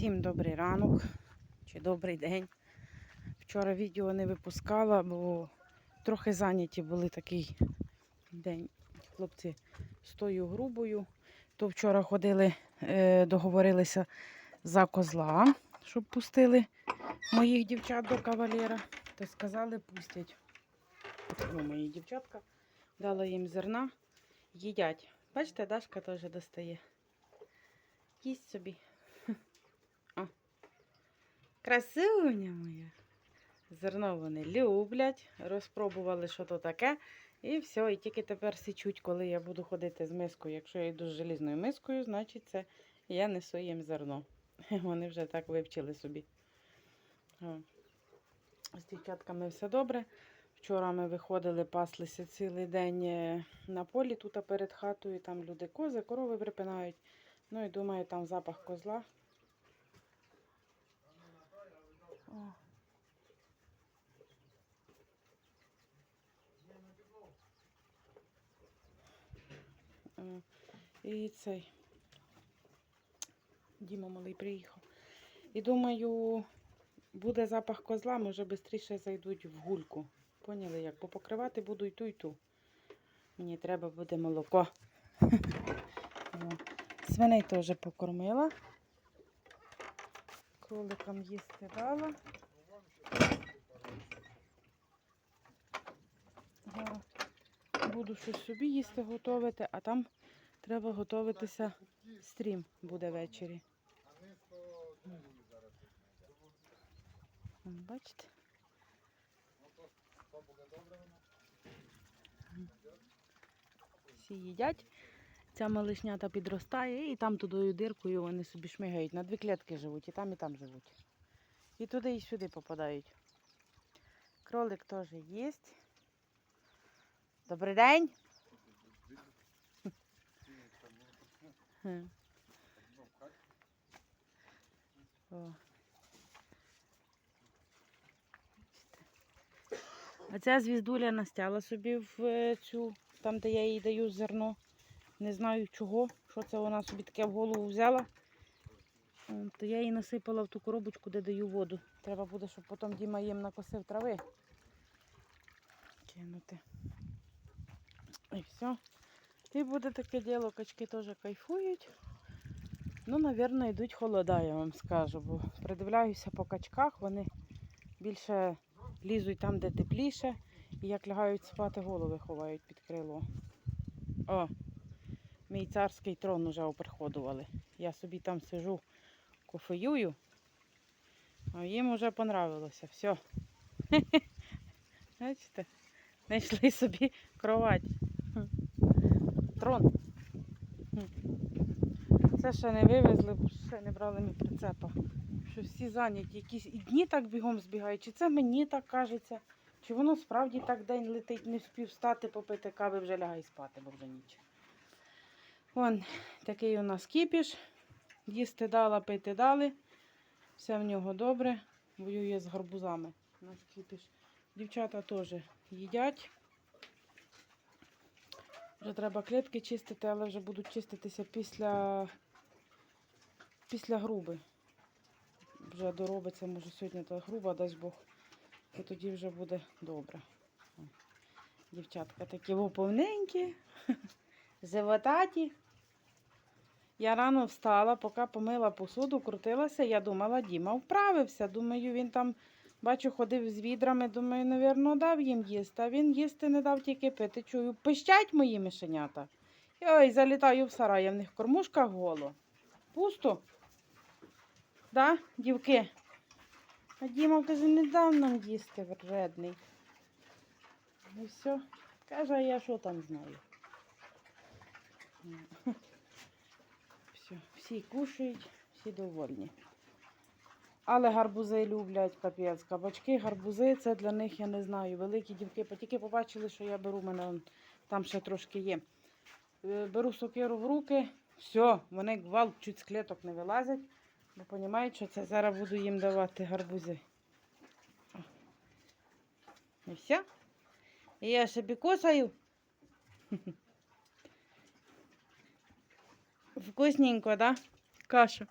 Всім добрий ранок чи добрий день. Вчора відео не випускала, бо трохи зайняті були такий день. Хлопці з тою грубою. То вчора ходили, е, договорилися за козла, щоб пустили моїх дівчат до кавалера. То сказали, пустять. Ну, мої дівчатка. Дала їм зерна, їдять. Бачите, Дашка теж достає. Їсть собі. О. Красуня моя. Зерно вони люблять, розпробували, що то таке. І все, і тільки тепер січуть, коли я буду ходити з мискою. Якщо я йду з желізною мискою, значить це я несу їм зерно. Вони вже так вивчили собі. З дівчатками все добре. Вчора ми виходили, паслися цілий день е, на полі тут перед хатою. Там люди кози, корови припинають. Ну і думаю, там запах козла. О. Е, І цей Діма малий приїхав. І думаю, буде запах козла, може швидше зайдуть в гульку. Поняли як? Бо покривати буду і ту, і ту. Мені треба буде молоко. Свиней теж покормила. Кроликам їсти дала. Буду щось собі їсти готувати, а там треба готуватися. Стрім буде ввечері. Бачите? Всі їдять. Ця малишнята підростає і там тудою диркою вони собі шмигають. На дві клітки живуть, і там, і там живуть. І туди, і сюди попадають. Кролик теж є. Добрий день. А ця звіздуля настяла собі в е, цю, там, де я їй даю зерно. Не знаю чого, що це вона собі таке в голову взяла. То я її насипала в ту коробочку, де даю воду. Треба буде, щоб потім Діма їм накосив трави. Кинути. І все. І буде таке діло, качки теж кайфують. Ну, напевно, йдуть холода, я вам скажу, бо придивляюся по качках, вони більше лізуть там, де тепліше, і як лягають спати, голови ховають під крило. О, мій царський трон уже оприходували. Я собі там сижу, кофеюю, а їм вже понравилося. Все. Бачите? Знайшли собі кровать. Трон. Це ще не вивезли, бо ще не брали мій прицепа. Що всі зайняті, якісь і дні так бігом збігають, чи це мені так кажеться, чи воно справді так день летить, не встати, попити кави, вже лягай спати, бо вже ніч. Вон такий у нас кіпіш. Їсти дала, пити дали. Все в нього добре. Воює з гарбузами. У нас кіпіш. Дівчата теж їдять. Вже треба клітки чистити, але вже будуть чиститися після, після груби. Вже доробиться, може, сьогодні та груба, дасть Бог. І тоді вже буде добре. Дівчатка такі повненькі, животаті. Я рано встала, поки помила посуду, крутилася. Я думала, Діма вправився. Думаю, він там, бачу, ходив з відрами. Думаю, навірно, дав їм їсти. А він їсти не дав тільки пити. Чую, пищать мої мишенята. І ой, залітаю в сарай, а в них кормушка голо. Пусто. Да, дівки? А Діма каже, не дав нам їсти вредний. Ну все. Каже, а я що там знаю. Все, всі кушають, всі довольні. Але гарбузи люблять капець. Кабачки, гарбузи це для них, я не знаю. Великі дівки тільки побачили, що я беру, мене там ще трошки є. Е, Беру сокиру в руки, все, вони гвалт чуть з клеток не вилазять, бо розуміють, що це зараз буду їм давати гарбузи. І все. І я собі косаю. Вкусненько, да? Каша.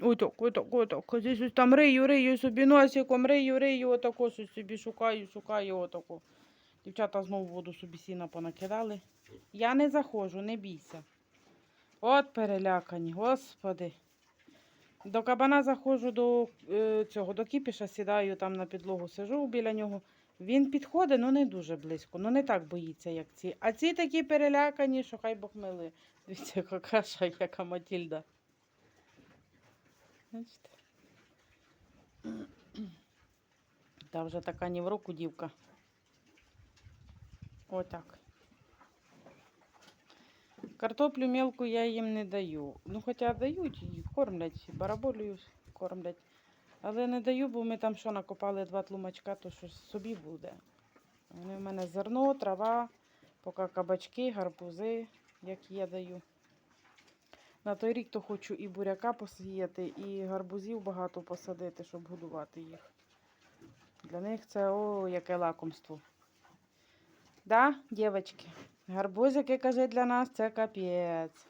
Отак, отак, отак. Ось там рию, рию собі носиком, рию, рию, отако собі шукаю, шукаю, отако. Дівчата знову воду собі сіна понакидали. Я не заходжу, не бійся. От перелякані, господи. До кабана заходжу до е, цього, до кіпіша, сідаю там на підлогу, сижу біля нього. Він підходить, ну не дуже близько, ну не так боїться, як ці. А ці такі перелякані, що хай Бог мили. Дивіться, яка каша, яка Матільда. Бачите? Та вже така ні в руку дівка. Отак. Картоплю мелку я їм не даю. Ну, хоча дають, і кормлять, бараболію кормлять. Але не даю, бо ми там що накопали два тлумачка, то що собі буде. Вони в мене зерно, трава, поки кабачки, гарбузи, які я даю. На той рік то хочу і буряка посіяти, і гарбузів багато посадити, щоб годувати їх. Для них це о, яке лакомство. Да, дівчатки? Гарбузики, каже, для нас це капець.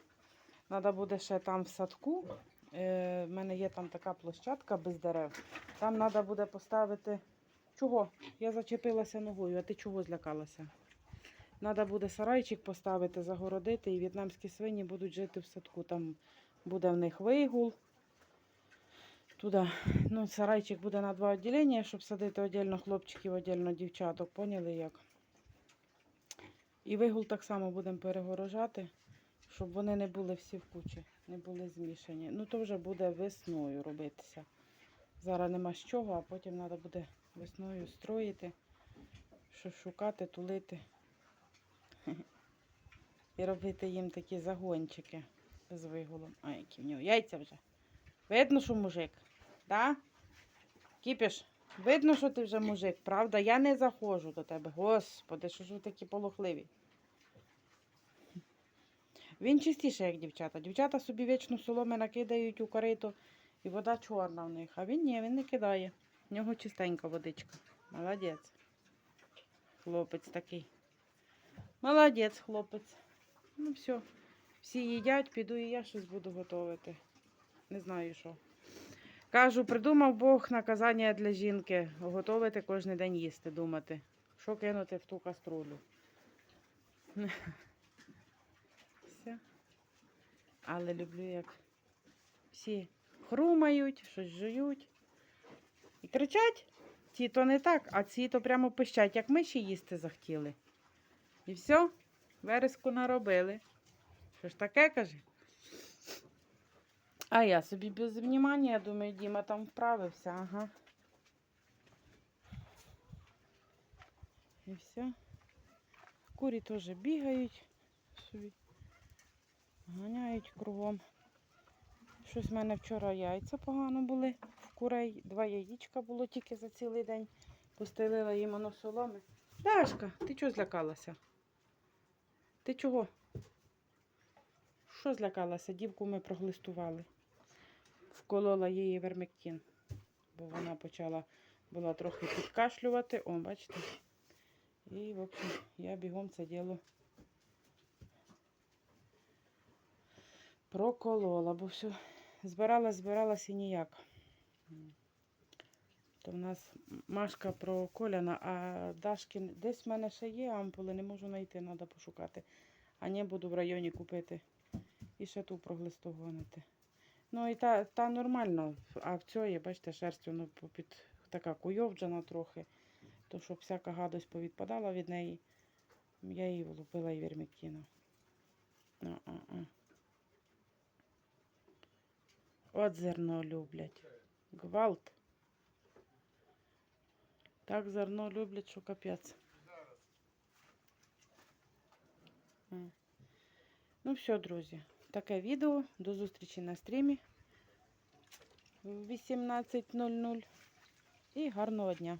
Треба буде ще там в садку. Е, в мене є там така площадка без дерев. Там треба буде поставити. Чого? Я зачепилася ногою, а ти чого злякалася? Треба буде сарайчик поставити, загородити, і в'єтнамські свині будуть жити в садку. Там буде в них вигул. Туди. Ну, сарайчик буде на два відділення, щоб садити віддільно хлопчиків, віддільно дівчаток. Поняли як? І вигул так само будемо перегорожати, щоб вони не були всі в кучі, не були змішані. Ну, то вже буде весною робитися. Зараз нема з чого, а потім треба буде весною строїти, щось шукати, тулити. І робити їм такі загончики з вигулом. А, які в нього яйця вже. Видно, що мужик, да? Кіпіш, видно, що ти вже мужик, правда? Я не заходжу до тебе. Господи, що ж ви такі полохливі? Він чистіше, як дівчата. Дівчата собі вічно соломи накидають у корито, і вода чорна в них. А він ні, він не кидає. В нього чистенька водичка. Молодець. Хлопець такий. Молодець, хлопець. Ну все. Всі їдять, піду і я щось буду готувати. Не знаю що. Кажу, придумав Бог наказання для жінки. Готовити кожен день їсти, думати. Що кинути в ту каструлю. Але люблю, як всі хрумають, щось жують. І кричать. Ті то не так, а ці то прямо пищать, як миші їсти захотіли. І все, вереску наробили. Що ж таке каже? А я собі без внимання, думаю, Діма там вправився, ага. І все. Курі теж бігають собі. Ганяють кругом. Щось в мене вчора яйця погано були в курей. Два яєчка було тільки за цілий день. Постелила їм воно соломи. Дашка, ти чого злякалася? Ти чого? Що злякалася? Дівку ми проглистували. Вколола її вермектин, бо вона почала була трохи підкашлювати. О, бачите? І, в общем, я бігом це діло проколола, бо все збиралась, збиралась і ніяк. То в нас Машка проколяна, а Дашки десь в мене ще є ампули, не можу знайти, треба пошукати. А не буду в районі купити і ще ту проглистогонити. Ну і та, та нормально, а в цієї, бачите, шерсть воно попід така куйовджена трохи. То щоб всяка гадость повідпадала від неї, я її влупила і вірмектіна. А-а-а. От зерно люблять. Гвалт. Так зерно люблять, що капець. М. Ну все, друзі. Таке відео. До зустрічі на стрімі в 18.00. І гарного дня.